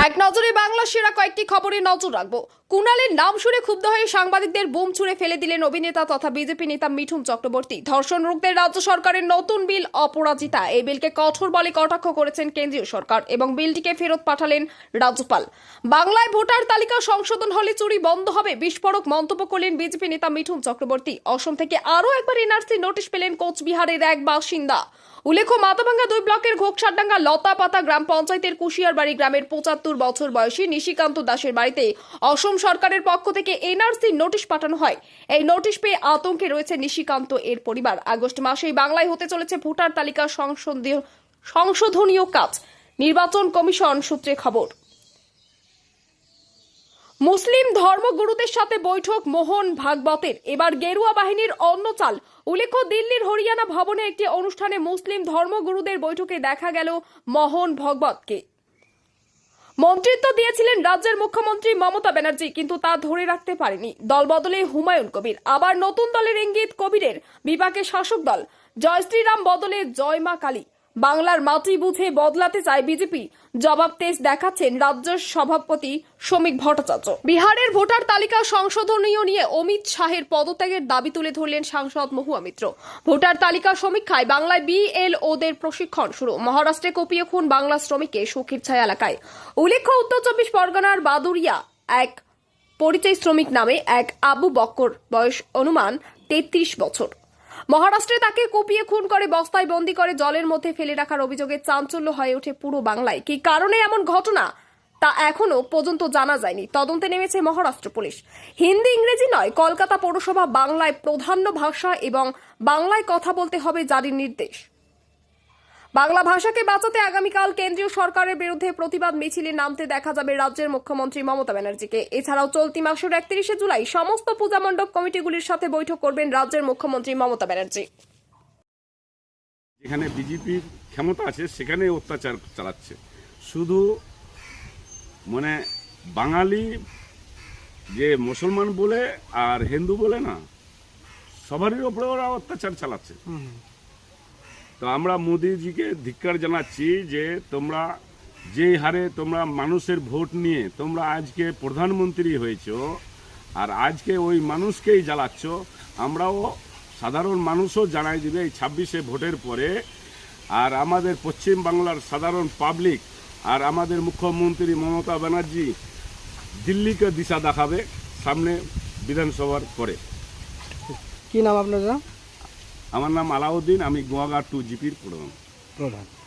এক নজরে বাংলা সেরা কয়েকটি খবরে নজর রাখব। কুণালের নাম শুনে ক্ষুব্ধ হয়ে সাংবাদিকদের বোম ছুড়ে ফেলে দিলেন অভিনেতা তথা বিজেপি নেতা মিঠুন চক্রবর্তী। ধর্ষণ রুখতে রাজ্য সরকারের নতুন বিল অপরাজিতা। এই বিলকে কঠোর বলে কটাক্ষ করেছেন কেন্দ্রীয় সরকার এবং বিলটিকে ফেরত পাঠালেন রাজ্যপাল। বাংলায় ভোটার তালিকা সংশোধন হলে চুরি বন্ধ হবে বিস্ফোরক মন্তব্য করলেন বিজেপি নেতা মিঠুন চক্রবর্তী। অসম থেকে আরও একবার এনআরসি নোটিশ পেলেন কোচবিহারের এক বাসিন্দা। উল্লেখ্য মাথাভাঙ্গা দুই ব্লকের ঘোকসারডাঙ্গা লতাপাতা গ্রাম পঞ্চায়েতের কুশিয়ারবাড়ি গ্রামের পঁচাত্তর বছর বয়সী নিশিকান্ত দাসের বাড়িতে অসম সরকারের পক্ষ থেকে এনআরসি নোটিশ পাঠানো হয়। এই নোটিশ পেয়ে আতঙ্কে রয়েছে নিশিকান্ত এর পরিবার। আগস্ট মাসেই বাংলায় হতে চলেছে ভোটার তালিকা সংশোধনীয়- কাজ। নির্বাচন কমিশন সূত্রে খবর। মুসলিম ধর্মগুরুদের সাথে বৈঠক মোহন ভাগবতের। এবার গেরুয়া বাহিনীর অন্য চাল। উল্লেখ্য, দিল্লির হরিয়ানা ভবনে একটি অনুষ্ঠানে মুসলিম ধর্মগুরুদের বৈঠকে দেখা গেল মোহন ভগবতকে। মন্ত্রিত্ব দিয়েছিলেন রাজ্যের মুখ্যমন্ত্রী মমতা ব্যানার্জি, কিন্তু তা ধরে রাখতে পারেনি। দল বদলে হুমায়ুন কবির, আবার নতুন দলের ইঙ্গিত কবিরের বিপাকে শাসক দল। জয় শ্রীরাম বদলে জয় মা কালী। বাংলার মাটি বুঝে বদলাতে চায় বিজেপি। জবাব তেজ দেখাচ্ছেন রাজ্য সভাপতি শ্রমিক ভট্টাচার্য। বিহারের ভোটার তালিকা সংশোধনীয় নিয়ে অমিত শাহের পদত্যাগের দাবি তুলে ধরলেন সাংসদ মহুয়া মিত্র। ভোটার তালিকা সমীক্ষায় বাংলায় বিএলওদের প্রশিক্ষণ শুরু। মহারাষ্ট্রে কপিয়ে খুন বাংলা শ্রমিকের সুখীর ছায়া এলাকায়। উল্লেখ্য, উত্তর চব্বিশ পরগনার বাদুরিয়া এক পরিচয় শ্রমিক নামে এক আবু বক্কর, বয়স অনুমান তেত্রিশ বছর। মহারাষ্ট্রে তাকে কুপিয়ে খুন করে, বস্তায় বন্দি করে, জলের মধ্যে ফেলে রাখার অভিযোগে চাঞ্চল্য হয়ে ওঠে পুরো বাংলায়। কি কারণে এমন ঘটনা? তা এখনও পর্যন্ত জানা যায়নি। তদন্তে নেমেছে মহারাষ্ট্র পুলিশ। হিন্দি, ইংরেজি নয়, কলকাতা পৌরসভা বাংলায় প্রধান্য ভাষা এবং বাংলায় কথা বলতে হবে জারির নির্দেশ। বাংলা ভাষাকে বাঁচাতে আগামীকাল কেন্দ্রীয় সরকারের বিরুদ্ধে প্রতিবাদ মিছিলে নামতে দেখা যাবে রাজ্যের মুখ্যমন্ত্রী মমতা ব্যানার্জিকে। এছাড়াও চলতি মাসের একত্রিশে জুলাই সমস্ত পূজা মণ্ডপ কমিটিগুলির সাথে বৈঠক করবেন রাজ্যের মুখ্যমন্ত্রী মমতা ব্যানার্জি। যেখানে বিজেপির ক্ষমতা আছে সেখানে অত্যাচার চালাচ্ছে। শুধু মানে বাঙালি যে মুসলমান বলে আর হিন্দু বলে না সবারই ওপরে ওরা অত্যাচার চালাচ্ছে। তো আমরা মোদিজিকে ধিক্কার জানাচ্ছি যে তোমরা যে হারে তোমরা মানুষের ভোট নিয়ে তোমরা আজকে প্রধানমন্ত্রী হয়েছো আর আজকে ওই মানুষকেই জ্বালাচ্ছ, আমরাও সাধারণ মানুষও জানাই দিবে এই ছাব্বিশে ভোটের পরে। আর আমাদের পশ্চিম বাংলার সাধারণ পাবলিক আর আমাদের মুখ্যমন্ত্রী মমতা ব্যানার্জি দিল্লিকে দিশা দেখাবে সামনে বিধানসভার পরে। কি নাম আপনার আমার নাম আলাউদ্দিন আমি গোয়াঘাট টু জিপির প্রধান। প্রধান।